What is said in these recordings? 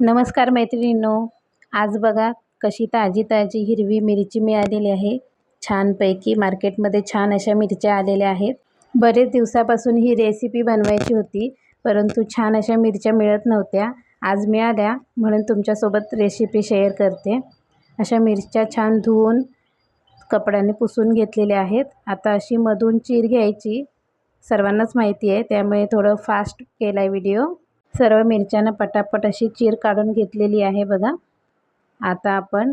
नमस्कार मैत्रिणींनो आज बघा कशी ताजी ताजी हिरवी मिरची मिळालेली आहे. छानपैकी मार्केटमध्ये छान अशा मिरच्या आलेल्या आहेत. बरेच दिवसापासून ही रेसिपी बनवायची होती परंतु छान अशा मिरच्या मिळत नव्हत्या. आज मिळाल्या म्हणून तुमच्यासोबत रेसिपी शेअर करते. अशा मिरच्या छान धुवून कपड्याने पुसून घेतलेल्या आहेत. आता अशी मधून चीर घ्यायची. सर्वांनाच माहिती आहे त्यामुळे थोडं फास्ट केला आहे व्हिडिओ सर्व मिरच्यांना पटापट अशी चीर काढून घेतलेली आहे बघा. आता आपण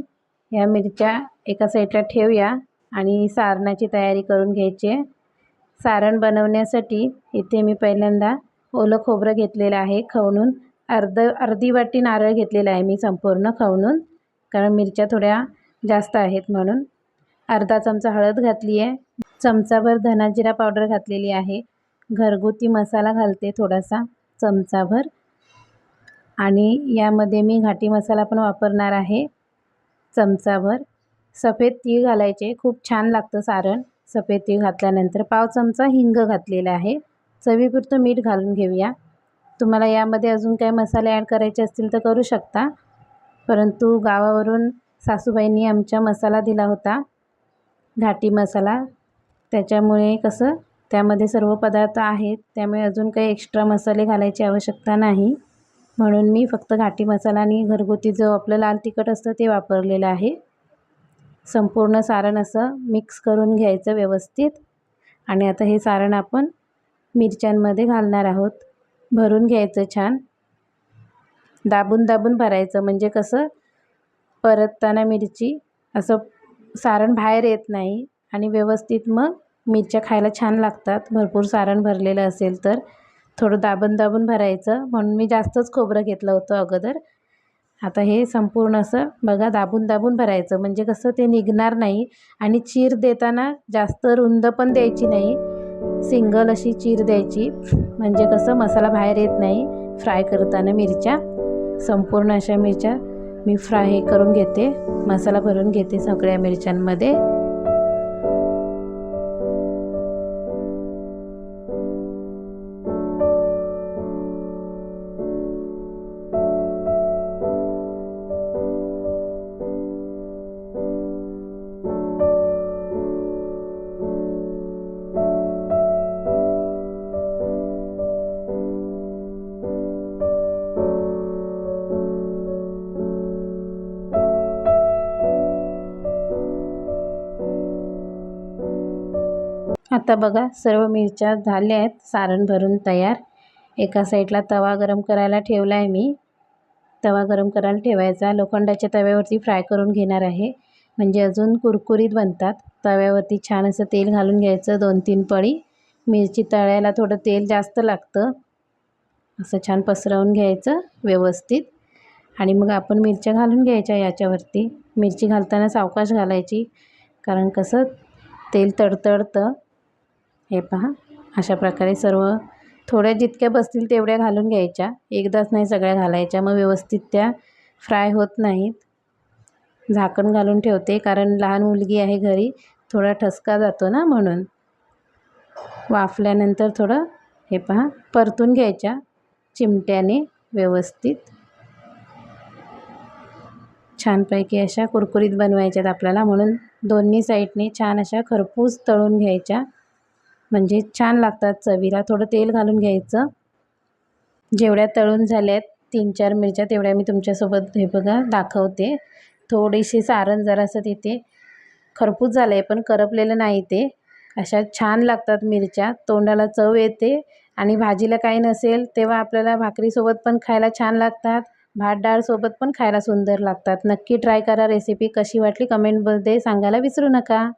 ह्या मिरच्या एका साईडला ठेवूया आणि सारणाची तयारी करून घ्यायची आहे. सारण बनवण्यासाठी इथे मी पहिल्यांदा ओलं खोबरं घेतलेलं आहे खवणून. अर्ध अर्धी वाटी नारळ घेतलेला आहे मी संपूर्ण खवणून कारण मिरच्या थोड्या जास्त आहेत म्हणून. अर्धा चमचा हळद घातली आहे. चमचाभर धनाजिरा पावडर घातलेली आहे. घरगुती मसाला घालते थोडासा. चमचाभर. आणि यामध्ये मी घाटी मसाला पण वापरणार आहे. चमचाभर. सफेद तीळ घालायचे. खूप छान लागतं सारण. सफेद तीळ घातल्यानंतर पाव चमचा हिंग घातलेला आहे. चवीपुरतं मीठ घालून घेऊया. तुम्हाला यामध्ये अजून काही मसाले ॲड करायचे असतील तर करू शकता. परंतु गावावरून सासूबाईंनी आमच्या मसाला दिला होता. घाटी मसाला. त्याच्यामुळे कसं त्यामध्ये सर्व पदार्थ आहेत. त्यामुळे अजून काही एक्स्ट्रा मसाले घालायची आवश्यकता नाही. म्हणून मी फक्त घाटी मसाला आणि घरगुती जो आपलं लाल तिखट असतं ते वापरलेलं आहे. संपूर्ण सारण असं मिक्स करून घ्यायचं व्यवस्थित. आणि आता हे सारण आपण मिरच्यांमध्ये घालणार आहोत. भरून घ्यायचं छान. दाबून दाबून भरायचं. म्हणजे कसं? परतताना मिरची असं सारण बाहेर येत नाही. आणि व्यवस्थित मग मिरच्या खायला छान लागतात. भरपूर सारण भरलेलं असेल तर थोडं दाबून दाबून भरायचं. म्हणून मी जास्तच खोबरं घेतलं होतं अगोदर. आता हे संपूर्ण असं बघा दाबून दाबून भरायचं. म्हणजे कसं ते निघणार नाही आणि चीर देताना जास्त रुंद पण द्यायची नाही. सिंगल अशी चीर द्यायची. म्हणजे कसं मसाला बाहेर येत नाही. फ्राय करताना मिरच्या संपूर्ण अशा मिरच्या मी फ्राय हे करून घेते. मसाला भरून घेते सगळ्या मिरच्यांमध्ये. आता बघा सर्व मिरच्या झाल्या आहेत सारण भरून तयार. एका साईडला तवा गरम करायला ठेवला आहे मी. तवा गरम करायला ठेवायचा. लोखंडाच्या तव्यावरती फ्राय करून घेणार आहे. म्हणजे अजून कुरकुरीत बनतात. तव्यावरती छान असं तेल घालून घ्यायचं दोन तीन पळी. मिरची तळायला थोडं तेल जास्त लागतं. असं छान पसरवून घ्यायचं व्यवस्थित. आणि मग आपण मिरच्या घालून घ्यायच्या याच्यावरती. मिरची घालताना सावकाश घालायची. कारण कसं तेल तडतडतं. हे पहा अशा प्रकारे सर्व थोड्या जितक्या बसतील तेवढ्या घालून घ्यायच्या. एकदाच नाही सगळ्या घालायच्या मग व्यवस्थित त्या फ्राय होत नाहीत. झाकण घालून ठेवते कारण लहान मुलगी आहे घरी थोडा ठसका जातो ना म्हणून. वाफल्यानंतर थोडं हे पहा परतून घ्यायच्या चिमट्याने व्यवस्थित. छानपैकी अशा कुरकुरीत बनवायच्यात आपल्याला म्हणून दोन्ही साईडने छान अशा खरपूस तळून घ्यायच्या. म्हणजे छान लागतात चवीला. थोडं तेल घालून घ्यायचं. जेवढ्या तळून झाल्यात तीन चार मिरच्या तेवढ्या मी तुमच्यासोबत हे बघा दाखवते. थोडीशी सारण जरासं तिथे. खरपूस झालं आहे पण करपलेलं नाही ते. अशा छान लागतात मिरच्या. तोंडाला चव येते. आणि भाजीला काही नसेल तेव्हा आपल्याला भाकरीसोबत पण खायला छान लागतात. भात डाळसोबत पण खायला सुंदर लागतात. नक्की ट्राय करा रेसिपी. कशी वाटली कमेंटमध्ये सांगायला विसरू नका.